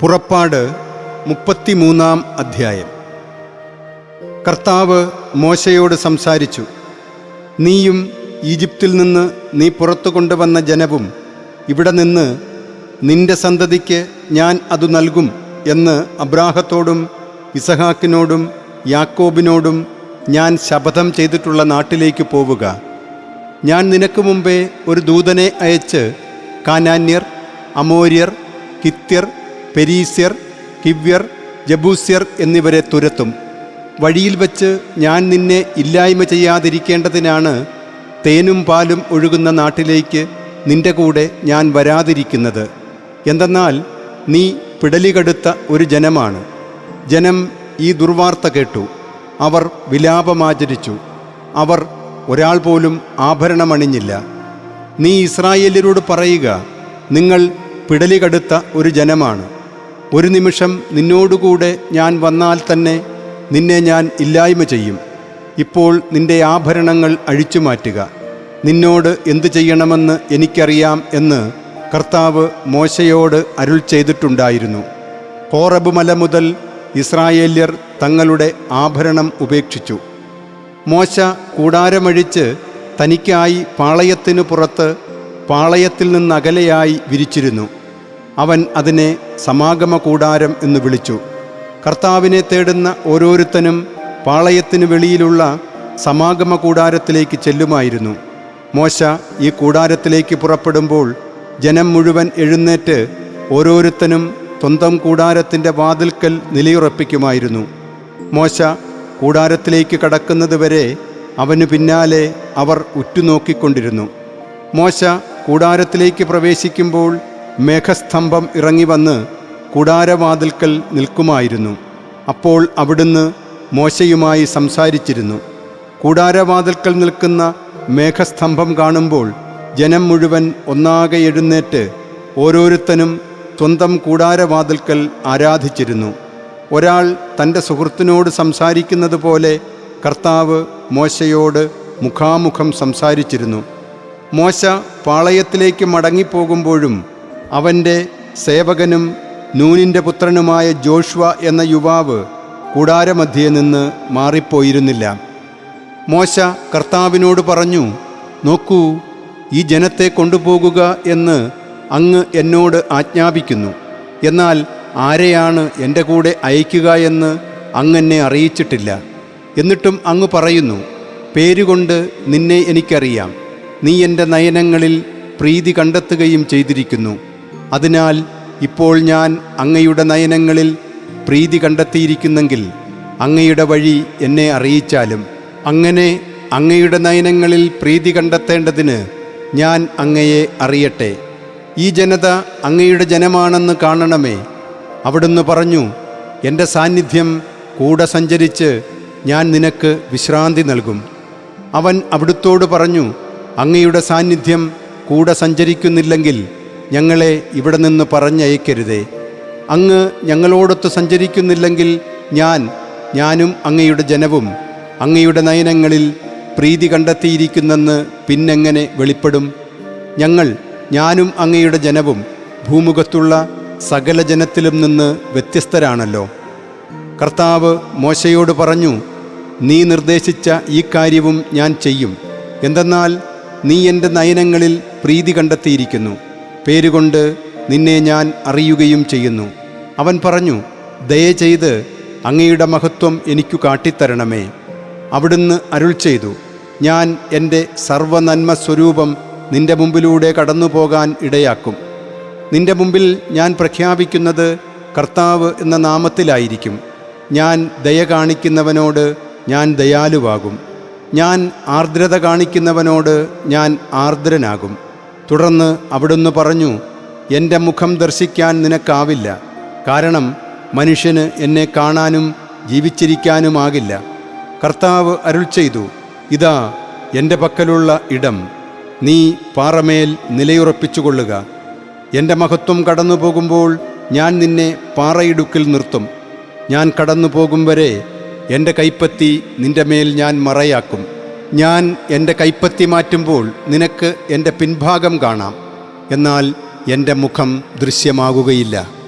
പുറപ്പാട് മുപ്പത്തിമൂന്നാം അധ്യായം. കർത്താവ് മോശയോട് സംസാരിച്ചു നീയും ഈജിപ്തിൽ നിന്ന് നീ പുറത്തു കൊണ്ടുവന്ന ജനവും ഇവിടെ നിന്ന് നിന്റെ സന്തതിക്ക് ഞാൻ അത് നൽകും എന്ന് അബ്രാഹത്തോടും ഇസഹാക്കിനോടും യാക്കോബിനോടും ഞാൻ ശപഥം ചെയ്തിട്ടുള്ള നാട്ടിലേക്ക് പോവുക. ഞാൻ നിനക്ക് മുമ്പേ ഒരു ദൂതനെ അയച്ച് കാനാന്യർ അമോര്യർ കിത്യർ പെരീസ്യർ കിവ്യർ ജബൂസ്യർ എന്നിവരെ തുരത്തും. വഴിയിൽ വച്ച് ഞാൻ നിന്നെ ഇല്ലായ്മ ചെയ്യാതിരിക്കേണ്ടതിനാണ് തേനും പാലും ഒഴുകുന്ന നാട്ടിലേക്ക് നിന്റെ കൂടെ ഞാൻ വരാതിരിക്കുന്നത്. എന്തെന്നാൽ നീ പിടലികടുത്ത ഒരു ജനമാണ്. ജനം ഈ ദുർവാർത്ത കേട്ടു. അവർ വിലാപമാചരിച്ചു. അവർ ഒരാൾ പോലും ആഭരണമണിഞ്ഞില്ല. നീ ഇസ്രായേല്യരോട് പറയുക നിങ്ങൾ പിടലികടുത്ത ഒരു ജനമാണ്. ഒരു നിമിഷം നിന്നോടുകൂടെ ഞാൻ വന്നാൽ തന്നെ നിന്നെ ഞാൻ ഇല്ലായ്മ ചെയ്യും. ഇപ്പോൾ നിന്റെ ആഭരണങ്ങൾ അഴിച്ചു മാറ്റുക. നിന്നോട് എന്തു ചെയ്യണമെന്ന് എനിക്കറിയാം എന്ന് കർത്താവ് മോശയോട് അരുൾ ചെയ്തിട്ടുണ്ടായിരുന്നു. ഹോറബ് മല മുതൽ ഇസ്രായേല്യർ തങ്ങളുടെ ആഭരണം ഉപേക്ഷിച്ചു. മോശ കൂടാരമഴിച്ച് തനിക്കായി പാളയത്തിനു പുറത്ത് പാളയത്തിൽ നിന്നകലെയായി വിരിച്ചിരുന്നു. അവൻ അതിനെ സമാഗമ കൂടാരം എന്ന് വിളിച്ചു. കർത്താവിനെ തേടുന്ന ഓരോരുത്തനും പാളയത്തിന് വെളിയിലുള്ള സമാഗമ കൂടാരത്തിലേക്ക് ചെല്ലുമായിരുന്നു. മോശ ഈ കൂടാരത്തിലേക്ക് പുറപ്പെടുമ്പോൾ ജനം മുഴുവൻ എഴുന്നേറ്റ് ഓരോരുത്തനും സ്വന്തം കൂടാരത്തിന്റെ വാതിൽക്കൽ നിലയുറപ്പിക്കുമായിരുന്നു. മോശ കൂടാരത്തിലേക്ക് കടക്കുന്നതുവരെ അവനു പിന്നാലെ അവർ ഉറ്റുനോക്കിക്കൊണ്ടിരുന്നു. മോശ കൂടാരത്തിലേക്ക് പ്രവേശിക്കുമ്പോൾ മേഘസ്തംഭം ഇറങ്ങി വന്ന് കൂടാരവാതിൽക്കൽ നിൽക്കുമായിരുന്നു. അപ്പോൾ അവിടുന്ന് മോശയുമായി സംസാരിച്ചിരുന്നു. കൂടാരവാതിൽക്കൽ നിൽക്കുന്ന മേഘസ്തംഭം കാണുമ്പോൾ ജനം മുഴുവൻ ഒന്നാകെ എഴുന്നേറ്റ് ഓരോരുത്തനും സ്വന്തം കൂടാരവാതിൽക്കൽ ആരാധിച്ചിരുന്നു. ഒരാൾ തന്റെ സുഹൃത്തിനോട് സംസാരിക്കുന്നത് പോലെ കർത്താവ് മോശയോട് മുഖാമുഖം സംസാരിച്ചിരുന്നു. മോശ പാളയത്തിലേക്ക് മടങ്ങിപ്പോകുമ്പോഴും അവന്റെ സേവകനും നൂനിന്റെ പുത്രനുമായ ജോഷ്വ എന്ന യുവാവ് കൂടാരമധ്യേ നിന്ന് മാറിപ്പോയിരുന്നില്ല. മോശ കർത്താവിനോട് പറഞ്ഞു നോക്കൂ ഈ ജനത്തെ കൊണ്ടുപോകുക എന്ന് അങ്ങ് എന്നോട് ആജ്ഞാപിക്കുന്നു. എന്നാൽ ആരെയാണ് എന്റെ കൂടെ അയക്കുക എന്ന് അങ്ങെന്നെ അറിയിച്ചിട്ടില്ല. എന്നിട്ടും അങ്ങ് പറയുന്നു പേരുകൊണ്ട് നിന്നെ എനിക്കറിയാം. നീ എന്റെ നയനങ്ങളിൽ പ്രീതി കണ്ടെത്തുകയും ചെയ്തിരിക്കുന്നു. അതിനാൽ ഇപ്പോൾ ഞാൻ അങ്ങയുടെ നയനങ്ങളിൽ പ്രീതി കണ്ടെത്തിയിരിക്കുന്നെങ്കിൽ അങ്ങയുടെ വഴി എന്നെ അറിയിച്ചാലും. അങ്ങനെ അങ്ങയുടെ നയനങ്ങളിൽ പ്രീതി കണ്ടെത്തേണ്ടതിന് ഞാൻ അങ്ങയെ അറിയട്ടെ. ഈ ജനത അങ്ങയുടെ ജനമാണെന്ന് കാണണമേ. അവിടുന്ന് പറഞ്ഞു എന്റെ സാന്നിധ്യം കൂടെ സഞ്ചരിച്ച് ഞാൻ നിനക്ക് വിശ്രാന്തി നൽകും. അവൻ അവിടുത്തോട് പറഞ്ഞു അങ്ങയുടെ സാന്നിധ്യം കൂടെ സഞ്ചരിക്കുന്നില്ലെങ്കിൽ ഞങ്ങളെ ഇവിടെ നിന്ന് പറഞ്ഞയക്കരുതേ. അങ്ങ് ഞങ്ങളോടൊത്ത് സഞ്ചരിക്കുന്നില്ലെങ്കിൽ ഞാൻ ഞാനും അങ്ങയുടെ ജനവും അങ്ങയുടെ നയനങ്ങളിൽ പ്രീതി കണ്ടെത്തിയിരിക്കുന്നെന്ന് പിന്നെങ്ങനെ വെളിപ്പെടും? ഞങ്ങൾ ഞാനും അങ്ങയുടെ ജനവും ഭൂമുഖത്തുള്ള സകല ജനത്തിലും നിന്ന് വ്യത്യസ്തരാണല്ലോ. കർത്താവ് മോശയോട് പറഞ്ഞു നീ നിർദ്ദേശിച്ച ഈ കാര്യവും ഞാൻ ചെയ്യും. എന്തെന്നാൽ നീ എന്റെ നയനങ്ങളിൽ പ്രീതി കണ്ടെത്തിയിരിക്കുന്നു. പേരുകൊണ്ട് നിന്നെ ഞാൻ അറിയുകയും ചെയ്യുന്നു. അവൻ പറഞ്ഞു ദയചെയ്ത് അങ്ങയുടെ മഹത്വം എനിക്കു കാട്ടിത്തരണമേ. അവിടുന്ന് അരുൾ ചെയ്തു. ഞാൻ എന്റെ സർവനന്മ സ്വരൂപം നിന്റെ മുമ്പിലൂടെ കടന്നു പോകാൻ ഇടയാക്കും. നിന്റെ മുമ്പിൽ ഞാൻ പ്രഖ്യാപിക്കുന്നത് കർത്താവ് എന്ന നാമത്തിലായിരിക്കും. ഞാൻ ദയ കാണിക്കുന്നവനോട് ഞാൻ ദയാലുവാകും. ഞാൻ ആർദ്രത കാണിക്കുന്നവനോട് ഞാൻ ആർദ്രനാകും. തുടർന്ന് അവിടുന്ന് പറഞ്ഞു എന്റെ മുഖം ദർശിക്കാൻ നിനക്കാവില്ല. കാരണം മനുഷ്യന് എന്നെ കാണാനും ജീവിച്ചിരിക്കാനുമാകില്ല കർത്താവ് അരുൾ ചെയ്തു ഇതാ എന്റെ പക്കലുള്ള ഇടം. നീ പാറമേൽ നിലയുറപ്പിച്ചു കൊള്ളുക എന്റെ മഹത്വം കടന്നു പോകുമ്പോൾ ഞാൻ നിന്നെ പാറയിടുക്കിൽ നിർത്തും. ഞാൻ കടന്നു പോകും വരെ എന്റെ കൈപ്പത്തി നിന്റെ മേൽ ഞാൻ മറയാക്കും. ഞാൻ എന്റെ കൈപ്പത്തി മാറ്റുമ്പോൾ നിനക്ക് എന്റെ പിൻഭാഗം കാണാം. എന്നാൽ എന്റെ മുഖം ദൃശ്യമാകുകയില്ല.